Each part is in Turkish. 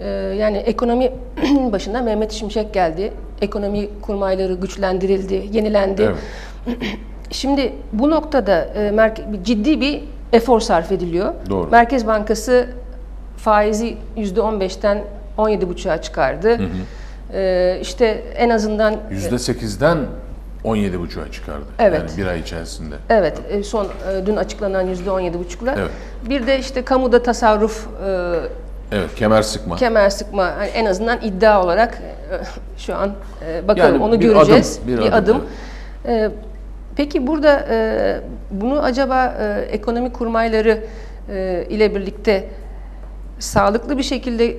e, yani ekonomi başında Mehmet Şimşek geldi. Ekonomi kurmayları güçlendirildi, yenilendi. Evet. Şimdi bu noktada e, ciddi bir efor sarf ediliyor. Doğru. Merkez Bankası faizi %15'ten 17,5'a çıkardı. E, işte en azından %8'den 17,5'a çıkardı. Evet. Yani bir ay içerisinde. evet e, son e, dün açıklanan %17,5'la. Evet. Bir de işte kamuda tasarruf e, Evet, kemer sıkma. kemer sıkma hani en azından iddia olarak e, şu an e, bakalım Yani onu bir göreceğiz. adım, bir bir adım, adım. E, peki burada bunu acaba ekonomi kurmayları ile birlikte sağlıklı bir şekilde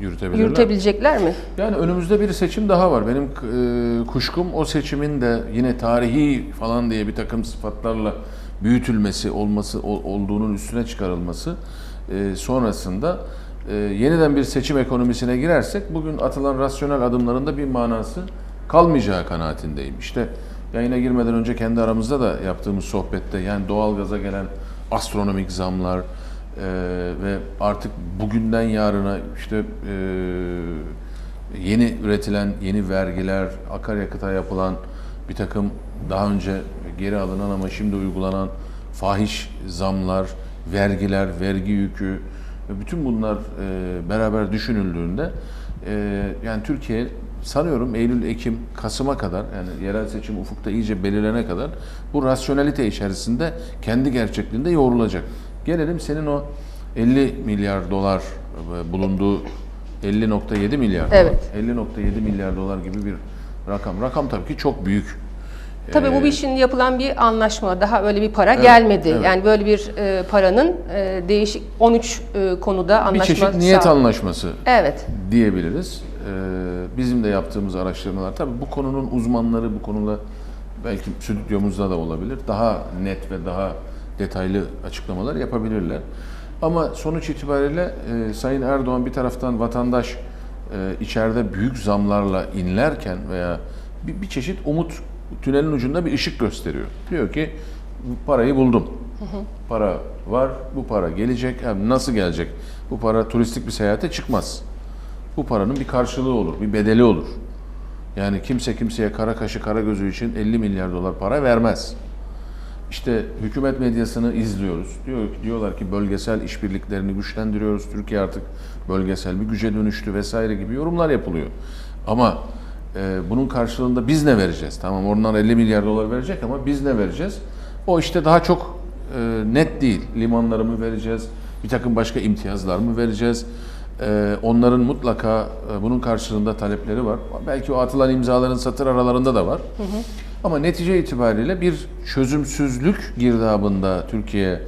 Yürütebilirler. yürütebilecekler mi? Yani önümüzde bir seçim daha var. Benim e, kuşkum o seçimin de yine tarihi falan diye bir takım sıfatlarla büyütülmesi olması ol- olduğunun üstüne çıkarılması e, sonrasında e, yeniden bir seçim ekonomisine girersek bugün atılan rasyonel adımların da bir manası kalmayacağı kanaatindeyim. İşte yayına girmeden önce kendi aramızda da yaptığımız sohbette yani doğalgaza gelen astronomik zamlar, ee, ve artık bugünden yarına işte e, yeni üretilen yeni vergiler, akaryakıta yapılan bir takım daha önce geri alınan ama şimdi uygulanan fahiş zamlar, vergiler, vergi yükü ve bütün bunlar e, beraber düşünüldüğünde e, yani Türkiye sanıyorum Eylül, Ekim, Kasım'a kadar yani yerel seçim ufukta iyice belirlene kadar bu rasyonelite içerisinde kendi gerçekliğinde yoğrulacak. Gelelim senin o 50 milyar dolar e, bulunduğu 50.7 milyar dolar. Evet. 50.7 milyar dolar gibi bir rakam. Rakam tabii ki çok büyük. Tabii bu bir şimdi yapılan bir anlaşma. Daha öyle bir para gelmedi. evet. Yani böyle bir e, paranın e, değişik 13 e, konuda Bir anlaşma çeşit niyet sağ- anlaşması Evet. diyebiliriz. Ee, bizim de yaptığımız araştırmalar tabii bu konunun uzmanları bu konuda belki stüdyomuzda da olabilir. Daha net ve daha detaylı açıklamalar yapabilirler. Ama sonuç itibariyle e, Sayın Erdoğan bir taraftan vatandaş e, içeride büyük zamlarla inlerken veya bir, bir çeşit umut tünelin ucunda bir ışık gösteriyor. Diyor ki parayı buldum. Para var, bu para gelecek. Ha, nasıl gelecek? Bu para turistik bir seyahate çıkmaz. Bu paranın bir karşılığı olur, bir bedeli olur. Yani kimse kimseye kara kaşı kara gözü için 50 milyar dolar para vermez. İşte hükümet medyasını izliyoruz. Diyor diyorlar ki bölgesel işbirliklerini güçlendiriyoruz. Türkiye artık bölgesel bir güce dönüştü vesaire gibi yorumlar yapılıyor. Ama e, bunun karşılığında biz ne vereceğiz? Tamam onlar 50 milyar dolar verecek ama biz ne vereceğiz? O işte daha çok e, net değil. Limanları mı vereceğiz? Bir takım başka imtiyazlar mı vereceğiz? E, onların mutlaka e, bunun karşılığında talepleri var. Belki o atılan imzaların satır aralarında da var. Ama netice itibariyle bir çözümsüzlük girdabında Türkiye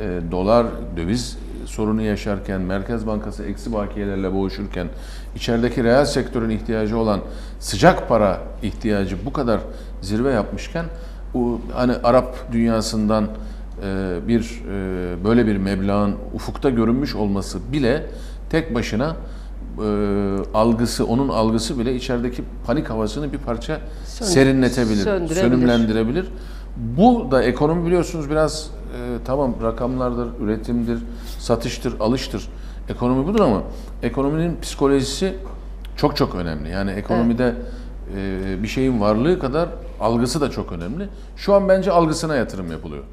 e, dolar, döviz sorunu yaşarken, Merkez Bankası eksi bakiyelerle boğuşurken, içerideki reel sektörün ihtiyacı olan sıcak para ihtiyacı bu kadar zirve yapmışken, bu hani Arap dünyasından e, bir e, böyle bir meblağın ufukta görünmüş olması bile tek başına e, algısı, onun algısı bile içerideki panik havasını bir parça Söndür- serinletebilir, sönümlendirebilir. Bu da ekonomi biliyorsunuz biraz tamam rakamlardır, üretimdir, satıştır, alıştır. Ekonomi budur ama ekonominin psikolojisi çok çok önemli. Yani ekonomide e, bir şeyin varlığı kadar algısı da çok önemli. Şu an bence algısına yatırım yapılıyor.